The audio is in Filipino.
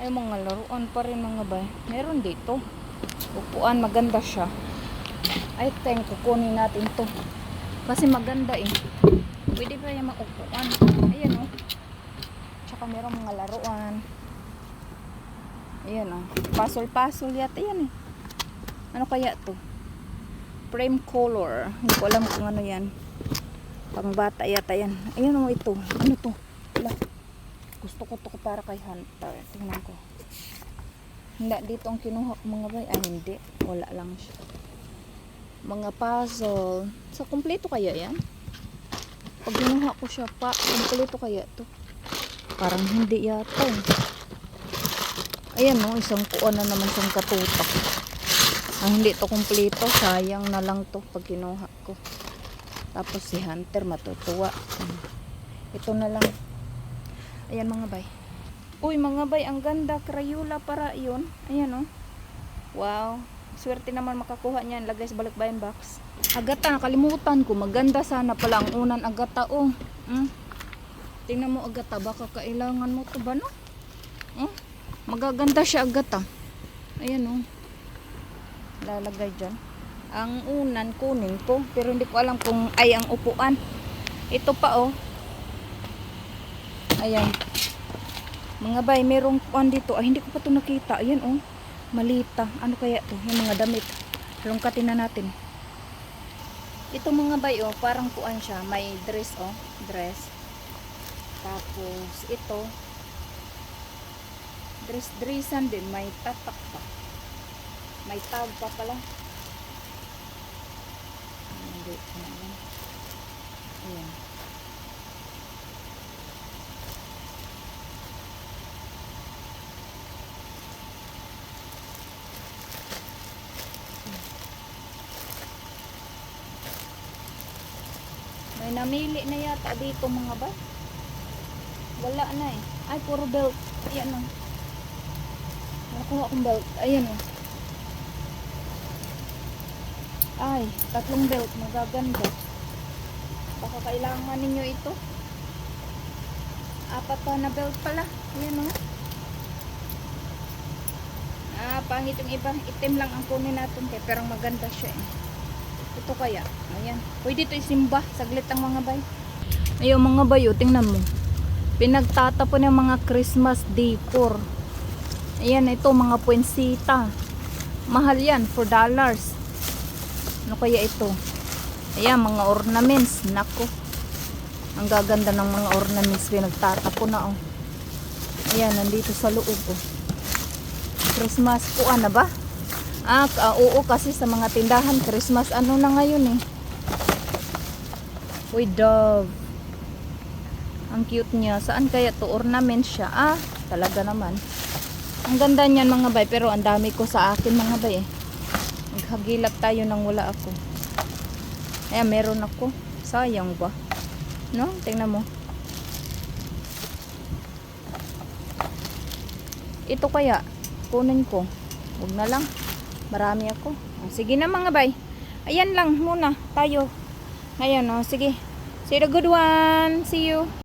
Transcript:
Ay, mga laruan pa rin mga bay. Meron dito. Upuan, maganda siya. I think kukunin natin to. Kasi maganda eh. Pwede pa yung maupuan. Ayan oh. Tsaka meron mga laruan. Ayan oh. Puzzle-puzzle yata yan eh. Ano kaya to? Frame color. Hindi ko alam kung ano yan. Pang bata yata yan. Ayan oh ito. Ano to? Gusto ko to para kay Hunter. Tingnan ko. Hindi, dito ang kinuha ko mga bay. Ah, hindi. Wala lang siya. Mga puzzle. Sa kumpleto kaya yan? Pag kinuha ko siya pa, kumpleto kaya to? Parang hindi yata eh. Ayan no, isang kuha na naman siyang katutak. Ang hindi to kumpleto, sayang na lang to pag kinuha ko. Tapos si Hunter matutuwa. Ito na lang. Ayan mga bay. Uy mga bay, ang ganda. Crayola para yun. Ayan oh. Wow. Swerte naman makakuha niyan. Lagay sa balikbayan box. Agata, nakalimutan ko. Maganda sana pala ang unan agata oh. Hmm? Tingnan mo agata. Baka kailangan mo to ba no? Hmm? Magaganda siya agata. Ayan oh. Lalagay dyan. Ang unan kunin ko. Pero hindi ko alam kung ay ang upuan. Ito pa oh. Ayan. Mga bay, merong kuan dito. Ay, hindi ko pa ito nakita. Ayan, oh. Malita. Ano kaya to? Yung mga damit. Lungkatin na natin. Ito mga bay, oh. Parang kuan siya. May dress, oh. Dress. Tapos, ito. Dress-dressan din. May tatak pa. May tag pa pala. Hindi. Ayan. Ayan. Namili na yata dito mga ba? Wala na eh. Ay, puro belt. Ayan o. Nakuha akong belt. Ayan o. Ay, tatlong belt. Magaganda. Baka kailangan ninyo ito. Apat pa na belt pala. Ayan o. Ah, pangit yung iba. Itim lang ang kunin natin. Kaya, pero maganda siya eh. Ito kaya. Ayan. Pwede ito isimba. Saglit ang mga bay. Ayun mga bayo. Tingnan mo. Pinagtatapon yung mga Christmas decor. Ayan. Ito mga puensita. Mahal yan. 4 dollars. Ano kaya ito? Ayan. Mga ornaments. Nako. Ang gaganda ng mga ornaments. Pinagtatapon na oh. Ayan. Nandito sa loob oh. Christmas po ano ba? Ah, ka- oo kasi sa mga tindahan Christmas ano na ngayon eh. Uy, dove. Ang cute niya. Saan kaya to ornament siya? Ah, talaga naman. Ang ganda niyan mga bay, pero ang dami ko sa akin mga bay eh. Maghagilap tayo nang wala ako. Ayan, meron ako. Sayang ba? No? Tingnan mo. Ito kaya, kunin ko. Huwag na lang. Marami ako. O, Sige na mga bay. Ayan lang muna tayo. Ngayon, oh, sige. See you the good one. See you.